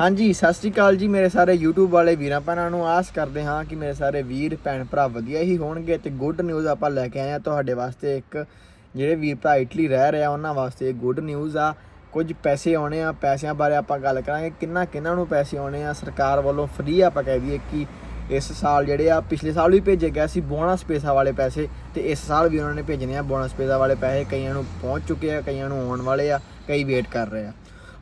ਹਾਂਜੀ, ਸਤਿ ਸ਼੍ਰੀ ਅਕਾਲ ਜੀ ਮੇਰੇ ਸਾਰੇ YouTube ਵਾਲੇ ਵੀਰਾਂ ਭੈਣਾਂ ਨੂੰ। ਆਸ ਕਰਦੇ ਹਾਂ ਕਿ ਮੇਰੇ ਸਾਰੇ ਵੀਰ, ਭੈਣ ਭਰਾ ਵਧੀਆ ਹੀ ਹੋਣਗੇ ਤੇ ਗੁੱਡ ਨਿਊਜ਼ ਆਪਾਂ ਲੈ ਕੇ ਆਏ ਆ ਤੁਹਾਡੇ ਵਾਸਤੇ ਇੱਕ, ਜਿਹੜੇ ਵੀਰ ਭਰਾ ਇਟਲੀ ਰਹਿ ਰਹੇ ਆ, ਉਹਨਾਂ ਵਾਸਤੇ ਗੁੱਡ ਨਿਊਜ਼ ਆ। ਕੁਝ ਪੈਸੇ ਆਉਣੇ ਆ, ਪੈਸਿਆਂ ਬਾਰੇ ਆਪਾਂ ਗੱਲ ਕਰਾਂਗੇ। ਕਿੰਨਾ ਕਿੰਨਾ ਨੂੰ ਪੈਸੇ ਆਉਣੇ ਆ, ਸਰਕਾਰ ਵੱਲੋਂ ਫ੍ਰੀ ਆਪਾਂ ਕਹਿ ਦਈਏ ਕਿ ਇਸ ਸਾਲ ਜਿਹੜੇ ਆ, ਪਿਛਲੇ ਸਾਲ ਵੀ ਭੇਜੇ ਗਏ ਸੀ ਬੋਨਸ ਪੈਸਾ ਵਾਲੇ ਪੈਸੇ ਤੇ ਇਸ ਸਾਲ ਵੀ ਉਹਨਾਂ ਨੇ ਭੇਜਣੇ ਆ ਬੋਨਸ ਪੈਸਾ ਵਾਲੇ ਪੈਸੇ। ਕਈਆਂ ਨੂੰ ਪਹੁੰਚ ਚੁੱਕੇ ਆ, ਕਈਆਂ ਨੂੰ ਆਉਣ ਵਾਲੇ ਆ, ਕਈ ਵੇਟ ਕਰ ਰਹੇ ਆ।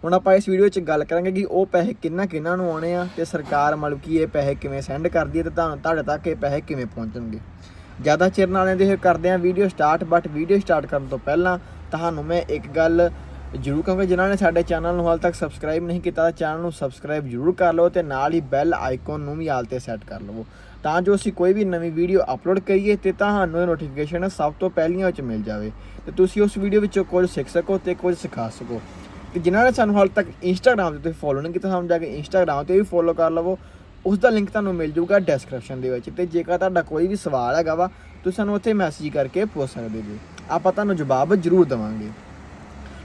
ਹੁਣ ਆਪਾਂ ਇਸ ਵੀਡੀਓ 'ਚ ਗੱਲ ਕਰਾਂਗੇ ਕਿ ਉਹ ਪੈਸੇ ਕਿੰਨਾ ਕਿੰਨਾ ਨੂੰ ਆਉਣੇ ਆ ਤੇ ਸਰਕਾਰ ਮਤਲਬ ਕਿ ਇਹ ਪੈਸੇ ਕਿਵੇਂ ਸੈਂਡ ਕਰਦੀ ਹੈ ਤੇ ਤੁਹਾਨੂੰ ਤੁਹਾਡੇ ਤੱਕ ਇਹ ਪੈਸੇ ਕਿਵੇਂ ਪਹੁੰਚਣਗੇ। ਜ਼ਿਆਦਾ ਚਿਰ ਨਾਲ ਇਹਦੇ ਕਰਦੇ ਆ video start but video start ਕਰਨ ਤੋਂ ਪਹਿਲਾਂ ਤੁਹਾਨੂੰ ਮੈਂ ਇੱਕ ਗੱਲ ਜ਼ਰੂਰ ਕਹਾਂਗਾ, ਜਿਨ੍ਹਾਂ ਨੇ ਸਾਡੇ ਚੈਨਲ ਨੂੰ ਹਾਲ ਤੱਕ ਸਬਸਕ੍ਰਾਈਬ ਨਹੀਂ ਕੀਤਾ ਤਾਂ ਚੈਨਲ ਨੂੰ ਸਬਸਕ੍ਰਾਈਬ ਜ਼ਰੂਰ ਕਰ ਲਓ ਤੇ ਨਾਲ ਹੀ ਬੈਲ ਆਈਕਨ ਨੂੰ ਵੀ ਆਲ ਤੇ ਸੈੱਟ ਕਰ ਲਵੋ। ਤਾਂ ਜੋ ਅਸੀਂ ਕੋਈ ਵੀ ਨਵੀਂ ਵੀਡੀਓ ਅਪਲੋਡ ਕਰੀਏ ਤੇ ਤੁਹਾਨੂੰ ਇਹ ਨੋਟੀਫਿਕੇਸ਼ਨ ਸਭ ਤੋਂ ਪਹਿਲੀਆਂ ਵਿੱਚ ਮਿਲ ਜਾਵੇ ਤੇ ਤੁਸੀਂ ਉਸ ਵੀਡੀਓ ਵਿੱਚੋਂ ਕੁਝ ਸਿੱਖ ਸਕੋ ਤੇ ਕੁਝ ਸਿਖਾ ਸਕੋ। ਤੇ ਜਿਨ੍ਹਾਂ ਨੇ ਸਾਨੂੰ ਹਾਲ ਤੱਕ ਇੰਸਟਾਗ੍ਰam ਤੇ ਤੁਸੀਂ ਫੋਲੋ ਨਹੀਂ ਕੀਤਾ, ਸਾਨੂੰ ਜਾ ਕੇ ਇੰਸਟਾਗ੍ਰam ਤੇ ਵੀ ਫੋਲੋ ਕਰ ਲਵੋ। ਉਸ ਦਾ ਲਿੰਕ ਤੁਹਾਨੂੰ ਮਿਲ ਜਾਊਗਾ ਡਿਸਕ੍ਰਿਪਸ਼ਨ ਦੇ ਵਿੱਚ ਤੇ ਜੇਕਰ ਤੁਹਾਡਾ ਕੋਈ ਵੀ ਸਵਾਲ ਹੈਗਾ ਵਾ, ਤੁਸੀਂ ਸਾਨੂੰ ਉੱਥੇ ਮੈਸੇਜ ਕਰਕੇ ਪੁੱਛ ਸਕਦੇ ਜੀ। ਆਪਾਂ ਤੁਹਾਨੂੰ ਜਵਾਬ ਜ਼ਰੂਰ ਦੇਵਾਂਗੇ।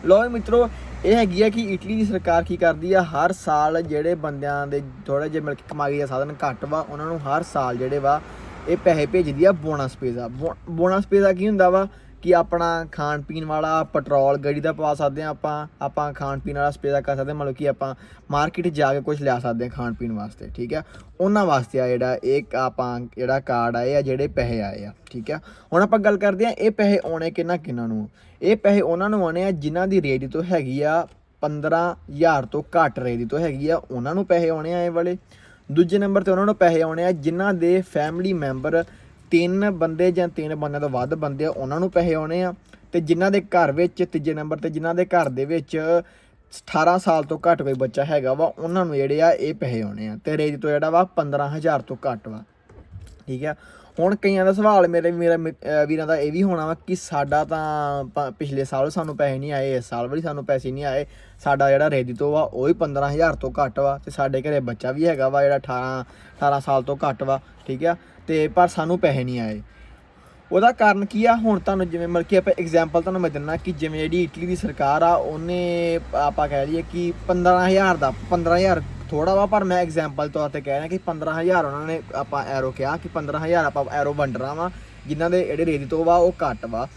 ਲੋ ਮਿੱਤਰੋ, ਇਹ ਹੈਗੀ ਆ ਕਿ ਇਟਲੀ ਦੀ ਸਰਕਾਰ ਕੀ ਕਰਦੀ ਆ, ਹਰ ਸਾਲ ਜਿਹੜੇ ਬੰਦਿਆਂ ਦੇ ਥੋੜੇ ਜਿਹੇ ਮਿਲ ਕੇ ਕਮਾਈ ਦਾ ਸਾਧਨ ਘੱਟ ਵਾ, ਉਹਨਾਂ ਨੂੰ ਹਰ ਸਾਲ ਜਿਹੜੇ ਵਾ, ਇਹ ਪੈਸੇ ਭੇਜਦੀ ਆ ਬੋਨਸ ਪੇਜ਼ਾ ਬੋਨਸ ਪੇਜ਼ਾ ਕੀ ਹੁੰਦਾ ਵਾ? ਕਿ ਆਪਣਾ ਖਾਣ ਪੀਣ ਵਾਲਾ ਪੈਟਰੋਲ ਗੱਡੀ ਦਾ ਪਵਾ ਸਕਦੇ ਆ ਆਪਾਂ ਆਪਾਂ ਖਾਣ ਪੀਣ ਵਾਲਾ ਸਪੇਜ਼ਾ ਕਰ ਸਕਦੇ ਹਾਂ, ਮਤਲਬ ਕਿ ਆਪਾਂ ਮਾਰਕੀਟ ਜਾ ਕੇ ਕੁਝ ਲਿਆ ਸਕਦੇ ਆ ਖਾਣ ਪੀਣ ਵਾਸਤੇ, ਠੀਕ ਆ ਉਹਨਾਂ ਵਾਸਤੇ ਆ ਜਿਹੜਾ ਇਹ ਆਪਾਂ ਜਿਹੜਾ ਕਾਰਡ ਆਏ ਆ, ਜਿਹੜੇ ਪੈਸੇ ਆਏ ਆ, ਠੀਕ ਆ ਹੁਣ ਆਪਾਂ ਗੱਲ ਕਰਦੇ ਆ ਇਹ ਪੈਸੇ ਆਉਣੇ ਕਿੰਨਾ ਕਿੰਨਾ ਨੂੰ? ਇਹ ਪੈਸੇ ਉਹਨਾਂ ਨੂੰ ਆਉਣੇ ਆ ਜਿਨ੍ਹਾਂ ਦੀ ਰੇਟ ਤੋਂ ਹੈਗੀ ਆ 15000 ਤੋਂ ਘੱਟ ਰੇਟ ਤੋਂ ਹੈਗੀ ਆ, ਉਹਨਾਂ ਨੂੰ ਪੈਸੇ ਆਉਣੇ ਆ ਇਹ ਵਾਲੇ। ਦੂਜੇ ਨੰਬਰ ਤੇ ਉਹਨਾਂ ਨੂੰ ਪੈਸੇ ਆਉਣੇ ਆ ਜਿਨ੍ਹਾਂ ਦੇ ਫੈਮਿਲੀ ਮੈਂਬਰ ਤਿੰਨ ਬੰਦੇ ਜਾਂ ਤਿੰਨ ਬੰਦਿਆਂ ਤੋਂ ਵੱਧ ਬੰਦੇ ਆ, ਉਹਨਾਂ ਨੂੰ ਪੈਸੇ ਆਉਣੇ ਆ ਤੇ ਜਿਨ੍ਹਾਂ ਦੇ ਘਰ ਵਿੱਚ ਤੀਜੇ ਨੰਬਰ ਤੇ ਜਿਨ੍ਹਾਂ ਦੇ ਘਰ ਦੇ ਵਿੱਚ 18 ਸਾਲ ਤੋਂ ਘੱਟ ਕੋਈ ਬੱਚਾ ਹੈਗਾ ਵਾ, ਉਹਨਾਂ ਨੂੰ ਜਿਹੜੇ ਆ ਇਹ ਪੈਸੇ ਆਉਣੇ ਆ। ਤੇ ਰੇਜ ਤੋਂ ਜਿਹੜਾ ਵਾ 15000 ਤੋਂ ਘੱਟ ਵਾ। ਠੀਕ ਆ? ਹੁਣ ਕਈਆਂ ਦਾ ਸਵਾਲ ਮੇਰੇ, ਮੇਰਾ, ਮਿ- ਵੀਰਾਂ ਦਾ ਇਹ ਵੀ ਹੋਣਾ ਵਾ ਕਿ ਸਾਡਾ ਤਾਂ ਪਿਛਲੇ ਸਾਲ ਸਾਨੂੰ ਪੈਸੇ ਨਹੀਂ ਆਏ, ਇਸ ਸਾਲ ਵੀ ਸਾਨੂੰ ਪੈਸੇ ਨਹੀਂ ਆਏ। ਸਾਡਾ ਜਿਹੜਾ ਰੇਦੀ ਵਾ, ਉਹ ਹੀ 15000 ਤੋਂ ਘੱਟ ਵਾ ਤੇ ਸਾਡੇ ਘਰੇ ਬੱਚਾ ਵੀ ਹੈਗਾ ਵਾ ਜਿਹੜਾ 18 18 ਸਾਲ ਤੋਂ ਘੱਟ ਵਾ, ਠੀਕ ਆ? ਤੇ ਪਰ ਸਾਨੂੰ ਪੈਸੇ ਨਹੀਂ ਆਏ। ਉਹਦਾ ਕਾਰਨ ਕੀ ਆ? ਹੁਣ ਤੁਹਾਨੂੰ ਜਿਵੇਂ ਮਤਲਬ ਕਿ ਆਪਾਂ ਐਗਜ਼ਾਮਪਲ ਤੁਹਾਨੂੰ ਮੈਂ ਦਿੰਨਾ ਕਿ ਜਿਵੇਂ ਜਿਹੜੀ ਇਟਲੀ ਦੀ ਸਰਕਾਰ ਆ, ਉਹਨੇ ਆਪਾਂ ਕਹਿ ਲਈਏ ਕਿ 15000 ਦਾ 15000 ਥੋੜਾ ਵਾ, ਪਰ ਮੈਂ ਐਗਜ਼ਾਮਪਲ ਤੌਰ ਤੇ ਕਹਿ ਰਿਹਾ ਕਿ 15000 ਉਹਨਾਂ ਨੇ ਆਪਾਂ ਐਰੋ ਕਿਹਾ ਕਿ 15000 ਆਪਾਂ ਐਰੋ ਵੰਡਣਾ ਵਾ, ਜਿਨ੍ਹਾਂ ਦੇ ਜਿਹੜੇ ਰੇਤ ਤੋਂ ਵਾ, ਉਹ ਘੱਟ ਵਾ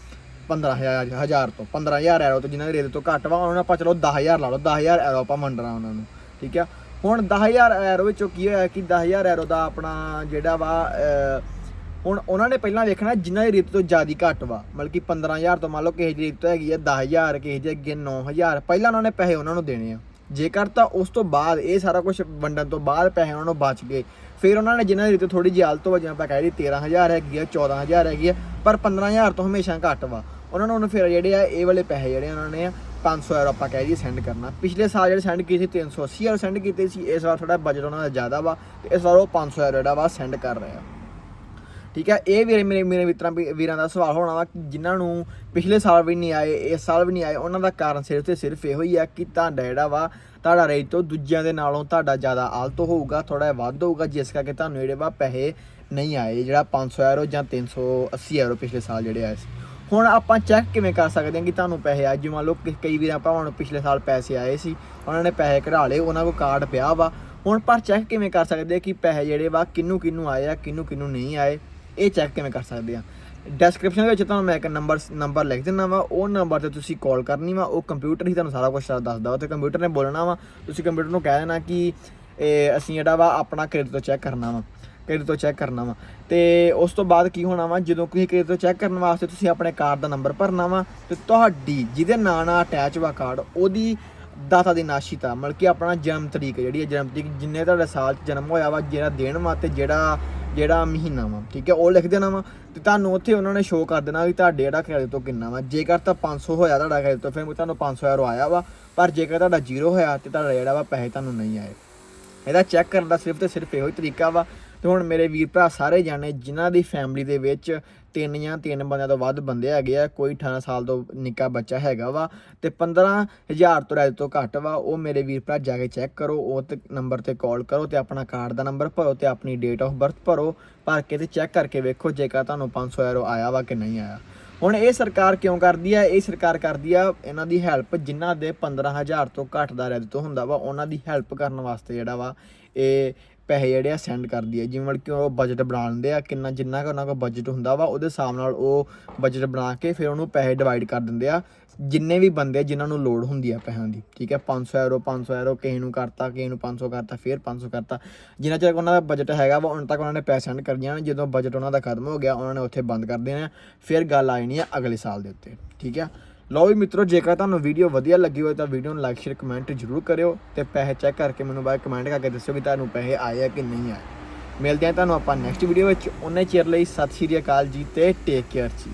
15000 ਹਜ਼ਾਰ ਤੋਂ। 15000 ਐਰੋ ਤੋਂ ਜਿਨ੍ਹਾਂ ਦੇ ਰੇਤ ਤੋਂ ਘੱਟ ਵਾ, ਉਹਨਾਂ ਨੂੰ ਆਪਾਂ ਚਲੋ 10000 ਲਾ ਲਓ 10000 ਐਰੋ ਆਪਾਂ ਵੰਡਣਾ ਉਹਨਾਂ ਨੂੰ, ਠੀਕ ਆ? ਹੁਣ 10000 ਐਰੋ ਵਿੱਚੋਂ ਕੀ ਹੋਇਆ ਕਿ 10000 ਐਰੋ ਦਾ ਆਪਣਾ ਜਿਹੜਾ ਵਾ ਹੁਣ ਉਹਨਾਂ ਨੇ ਪਹਿਲਾਂ ਵੇਖਣਾ ਜਿਨ੍ਹਾਂ ਦੀ ਰੇਤ ਤੋਂ ਜ਼ਿਆਦਾ ਘੱਟ ਵਾ, ਮਤਲਬ ਕਿ 15000 ਤੋਂ ਮੰਨ ਲਓ ਕਿਸੇ ਦੀ ਰੇਤ ਤੋਂ ਹੈਗੀ ਆ 10000 ਕਿਸੇ ਦੀ ਅੱਗੇ 9000 ਪਹਿਲਾਂ ਉਹਨਾਂ ਨੇ ਪੈਸੇ ਉਹਨਾਂ ਨੂੰ ਦੇਣੇ ਆ। ਜੇਕਰ ਤਾਂ ਉਸ ਤੋਂ ਬਾਅਦ ਇਹ ਸਾਰਾ ਕੁਝ ਵੰਡਣ ਤੋਂ ਬਾਅਦ ਪੈਸੇ ਉਹਨਾਂ ਨੂੰ ਬਚ ਗਏ, ਫਿਰ ਉਹਨਾਂ ਨੇ ਜਿਨ੍ਹਾਂ ਦੇ ਰੇਟ ਥੋੜੀ ਜਿਹੀ ਹਾਲਤ ਹੋ ਜਿਵੇਂ ਆਪਾਂ ਕਹਿ ਰਹੀ 13000 ਹੈਗੀ ਆ 14000 ਹੈਗੀ ਆ, ਪਰ 15000 ਤੋਂ ਹਮੇਸ਼ਾ ਘੱਟ ਵਾ। ਉਹਨਾਂ ਨੂੰ ਹੁਣ ਫਿਰ ਜਿਹੜੇ ਆ, ਇਹ ਵਾਲੇ ਪੈਸੇ ਜਿਹੜੇ ਉਹਨਾਂ ਨੇ 500 ਯੂਰੋ ਆਪਾਂ ਕਹਿ ਦਈਏ ਸੈਂਡ ਕਰਨਾ। ਪਿਛਲੇ ਸਾਲ ਜਿਹੜੇ ਸੈਂਡ ਕੀਤੇ ਸੀ 380 ਯੂਰੋ ਸੈਂਡ ਕੀਤੇ ਸੀ, ਇਸ ਵਾਰ ਥੋੜਾ ਬਜਟ ਉਹਨਾਂ ਦਾ ਜ਼ਿਆਦਾ ਵਾ, ਤੇ ਇਸ ਵਾਰ ਉਹ 500 ਯੂਰੋ ਜਿਹੜਾ ਵਾ ਸੈਂਡ ਕਰ ਰਿਹਾ ਠੀਕ ਹੈ? ਇਹ ਵੀਰੇ ਮੇਰੇ ਮੇਰੇ ਮਿੱਤਰਾਂ ਵੀ- ਵੀਰਾਂ ਦਾ ਸਵਾਲ ਹੋਣਾ ਵਾ ਕਿ ਜਿਨ੍ਹਾਂ ਨੂੰ ਪਿਛਲੇ ਸਾਲ ਵੀ ਨਹੀਂ ਆਏ, ਇਸ ਸਾਲ ਵੀ ਨਹੀਂ ਆਏ, ਉਹਨਾਂ ਦਾ ਕਾਰਨ ਸਿਰਫ ਤੇ ਸਿਰਫ ਇਹੋ ਹੀ ਆ ਕਿ ਤੁਹਾਡਾ ਜਿਹੜਾ ਵਾ, ਤੁਹਾਡਾ ਰੇਟ ਤੋਂ ਦੂਜਿਆਂ ਦੇ ਨਾਲੋਂ ਤੁਹਾਡਾ ਜ਼ਿਆਦਾ ਆਲਤ ਹੋਊਗਾ ਥੋੜਾ ਜਿਹਾ ਵੱਧ ਹੋਊਗਾ, ਜਿਸ ਕਰਕੇ ਤੁਹਾਨੂੰ ਜਿਹੜੇ ਵਾ ਪੈਸੇ ਨਹੀਂ ਆਏ, ਜਿਹੜਾ 500 ਯੂਰੋ ਜਾਂ 380 ਯੂਰੋ ਪਿਛਲੇ ਸਾਲ ਜਿਹੜੇ ਆਏ ਸੀ। ਹੁਣ ਆਪਾਂ ਚੈੱਕ ਕਿਵੇਂ ਕਰ ਸਕਦੇ ਹਾਂ ਕਿ ਤੁਹਾਨੂੰ ਪੈਸੇ ਆ ਜਿਵੇਂ ਮੰਨ ਲਓ ਕਈ ਵੀਰਾਂ ਭਰਾਵਾਂ ਨੂੰ ਪਿਛਲੇ ਸਾਲ ਪੈਸੇ ਆਏ ਸੀ, ਉਹਨਾਂ ਨੇ ਪੈਸੇ ਕਢਾ ਲਏ, ਉਹਨਾਂ ਕੋਲ ਕਾਰਡ ਪਿਆ ਵਾ। ਹੁਣ ਪਰ ਚੈੱਕ ਕਿਵੇਂ ਕਰ ਸਕਦੇ ਕਿ ਪੈਸੇ ਜਿਹੜੇ ਵਾ ਕਿੰਨੂੰ ਕਿੰਨੂੰ ਆਏ ਆ ਕਿੰਨੂੰ ਕਿੰਨੂੰ ਨਹੀਂ ਆਏ। ਇਹ ਚੈੱਕ ਕਿਵੇਂ ਕਰ ਸਕਦੇ ਆ? ਡਿਸਕ੍ਰਿਪਸ਼ਨ ਵਿੱਚ ਤੁਹਾਨੂੰ ਮੈਂ ਇੱਕ ਨੰਬਰ ਨੰਬਰ ਲਿਖ ਦਿੰਦਾ ਵਾ। ਉਹ ਨੰਬਰ ਤੇ ਤੁਸੀਂ ਕਾਲ ਕਰਨੀ ਵਾ। ਉਹ ਕੰਪਿਊਟਰ ਹੀ ਤੁਹਾਨੂੰ ਸਾਰਾ ਕੁਝ ਦੱਸਦਾ ਵਾ। ਤੇ ਕੰਪਿਊਟਰ ਨੇ ਬੋਲਣਾ ਵਾ। ਤੁਸੀਂ ਕੰਪਿਊਟਰ ਨੂੰ ਕਹਿ ਦੇਣਾ ਕਿ, ਇਹ ਅਸੀਂ ਜਿਹੜਾ ਵਾ ਆਪਣਾ ਕ੍ਰੈਡਿਟ ਤੋਂ ਚੈੱਕ ਕਰਨਾ ਵਾ। ਕ੍ਰੈਡਿਟ ਤੋਂ ਚੈੱਕ ਕਰਨਾ ਵਾ। ਤੇ ਉਸ ਤੋਂ ਬਾਅਦ ਕੀ ਹੋਣਾ ਵਾ? ਜਦੋਂ ਤੁਸੀਂ ਕ੍ਰੈਡਿਟ ਤੋਂ ਚੈੱਕ ਕਰਨ ਵਾਸਤੇ ਤੁਸੀਂ ਆਪਣੇ ਕਾਰਡ ਦਾ ਨੰਬਰ ਭਰਨਾ ਵਾ, ਤੇ ਤੁਹਾਡੀ ਜਿਹਦੇ ਨਾਂ ਨਾਲ ਅਟੈਚ ਵਾ ਕਾਰਡ ਉਹਦੀ ਦਾਤਾ ਦੀ ਨਾਸ਼ੀਤਾ, ਮਤਲਬ ਕਿ ਆਪਣਾ ਜਨਮ ਤਰੀਕ ਜਿਹੜੀ ਹੈ ਜਨਮ ਤਰੀਕ ਜਿੰਨੇ ਤੁਹਾਡੇ ਸਾਲ 'ਚ ਜਨਮ ਹੋਇਆ ਵਾ, ਜਿਹੜਾ ਦਿਨ ਵਾ ਤੇ ਜਿਹੜਾ ਜਿਹੜਾ ਮਹੀਨਾ ਵਾ, ਠੀਕ ਹੈ, ਉਹ ਲਿਖ ਦੇਣਾ ਵਾ, ਤੇ ਤੁਹਾਨੂੰ ਉੱਥੇ ਉਹਨਾਂ ਨੇ ਸ਼ੋਅ ਕਰ ਦੇਣਾ ਵੀ ਤੁਹਾਡੇ ਜਿਹੜਾ ਕ੍ਰੈਡਿਟ ਤੋਂ ਕਿੰਨਾ ਵਾ। ਜੇਕਰ ਤਾਂ 500 ਹੋਇਆ ਤੁਹਾਡਾ ਕ੍ਰੈਡਿਟ ਤੋਂ, ਫਿਰ ਤੁਹਾਨੂੰ 500 ਯੂਰੋ ਆਇਆ ਵਾ, ਪਰ ਜੇਕਰ ਤੁਹਾਡਾ ਜ਼ੀਰੋ ਹੋਇਆ ਤੇ ਤੁਹਾਡਾ ਜਿਹੜਾ ਵਾ ਪੈਸੇ ਤੁਹਾਨੂੰ ਨਹੀਂ ਆਏ। ਇਹਦਾ ਚੈੱਕ ਕਰਨ ਦਾ ਸਿਰਫ ਤੇ ਸਿਰਫ ਇਹੋ ਹੀ ਤਰੀਕਾ ਵਾ ਤੇ ਹੁਣ ਮੇਰੇ ਵੀਰ ਭਰਾ ਸਾਰੇ ਜਾਣੇ ਜਿਨ੍ਹਾਂ ਦੀ ਫੈਮਿਲੀ ਦੇ ਵਿੱਚ ਤਿੰਨ ਜਾਂ ਤਿੰਨ ਬੰਦਿਆਂ ਤੋਂ ਵੱਧ ਬੰਦੇ ਹੈਗੇ ਆ, ਕੋਈ 18 ਸਾਲ ਤੋਂ ਨਿੱਕਾ ਬੱਚਾ ਹੈਗਾ ਵਾ ਤੇ 15000 ਤੋਂ ਰਹਿ ਤੋਂ ਘੱਟ ਵਾ, ਉਹ ਮੇਰੇ ਵੀਰ ਭਰਾ ਜਾ ਕੇ ਚੈੱਕ ਕਰੋ, ਉਹ ਤੇ ਨੰਬਰ ਤੇ ਕਾਲ ਕਰੋ ਤੇ ਆਪਣਾ ਕਾਰਡ ਦਾ ਨੰਬਰ ਭਰੋ ਤੇ ਆਪਣੀ ਡੇਟ ਆਫ ਬਰਥ ਭਰੋ, ਭਰ ਕੇ ਤੇ ਚੈੱਕ ਕਰਕੇ ਵੇਖੋ ਜੇਕਰ ਤੁਹਾਨੂੰ 500 ਯੂਰੋ ਆਇਆ ਵਾ ਕਿ ਨਹੀਂ ਆਇਆ। ਹੁਣ ਇਹ ਸਰਕਾਰ ਕਿਉਂ ਕਰਦੀ ਆ? ਇਹ ਸਰਕਾਰ ਕਰਦੀ ਆ ਇਹਨਾਂ ਦੀ ਹੈਲਪ ਜਿਨ੍ਹਾਂ ਦੇ 15000 ਤੋਂ ਘੱਟ ਦਾ ਰੈਦ ਤੋਂ ਹੁੰਦਾ ਵਾ, ਉਹਨਾਂ ਦੀ ਹੈਲਪ ਕਰਨ ਵਾਸਤੇ ਜਿਹੜਾ ਵਾ, ਇਹ ਪੈਸੇ ਜਿਹੜੇ ਆ ਸੈਂਡ ਕਰਦੀ ਹੈ ਜਿਵੇਂ ਮਤਲਬ ਕਿ ਉਹ ਬਜਟ ਬਣਾ ਲੈਂਦੇ ਆ, ਕਿੰਨਾ ਜਿੰਨਾ ਕੁ ਉਹਨਾਂ ਕੋਲ ਬਜਟ ਹੁੰਦਾ ਵਾ, ਉਹਦੇ ਹਿਸਾਬ ਨਾਲ ਉਹ ਬਜਟ ਬਣਾ ਕੇ ਫਿਰ ਉਹਨੂੰ ਪੈਸੇ ਡਿਵਾਈਡ ਕਰ ਦਿੰਦੇ ਆ। ਜਿੰਨੇ ਵੀ ਬੰਦੇ ਆ, ਜਿਨ੍ਹਾਂ ਨੂੰ ਲੋੜ ਹੁੰਦੀ ਆ ਪੈਸਿਆਂ ਦੀ, ਠੀਕ ਹੈ 500 ਯੂਰੋ 500 ਯੂਰੋ ਕਿਸੇ ਨੂੰ ਕਰਤਾ, ਕਿਸੇ ਨੂੰ 500 ਕਰਤਾ, ਫਿਰ 500 ਕਰਤਾ। ਜਿੰਨਾ ਚਿਰ ਉਹਨਾਂ ਦਾ ਬਜਟ ਹੈਗਾ ਵਾ ਉਹਨਾਂ ਤੱਕ ਉਹਨਾਂ ਨੇ ਪੈਸੇ ਸੈਂਡ ਕਰ ਜਾਣਾ ਜਦੋਂ ਬਜਟ ਉਹਨਾਂ ਦਾ ਖਤਮ ਹੋ ਗਿਆ, ਉਹਨਾਂ ਨੇ ਉੱਥੇ ਬੰਦ ਕਰ ਦੇਣਾ ਫਿਰ ਗੱਲ ਆ ਜਾਣੀ ਆ ਅਗਲੇ ਸਾਲ ਦੇ ਉੱਤੇ, ਠੀਕ ਹੈ ਲਓ ਵੀ ਮਿੱਤਰੋ, ਜੇਕਰ ਤੁਹਾਨੂੰ ਵੀਡੀਓ ਵਧੀਆ ਲੱਗੀ ਹੋਵੇ ਤਾਂ ਵੀਡੀਓ ਨੂੰ ਲਾਈਕ ਸ਼ੇਅਰ ਕਮੈਂਟ ਜ਼ਰੂਰ ਕਰਿਓ ਤੇ ਪੈਸੇ ਚੈੱਕ ਕਰਕੇ ਮੈਨੂੰ ਬਾਅਦ ਕਮੈਂਟ ਕਰਕੇ ਦੱਸਿਓ ਕਿ ਤੁਹਾਨੂੰ ਪੈਸੇ ਆਏ ਆ ਕਿ ਨਹੀਂ ਆਏ। ਮਿਲਦੇ ਹਾਂ ਤੁਹਾਨੂੰ ਆਪਾਂ ਨੈਕਸਟ ਵੀਡੀਓ ਵਿੱਚ। ਉਹਨੇ ਚਿਰ ਲਈ ਸਤਿ ਸ਼੍ਰੀ ਅਕਾਲ ਜੀ ਤੇ ਟੇਕ ਕੇਅਰ ਜੀ।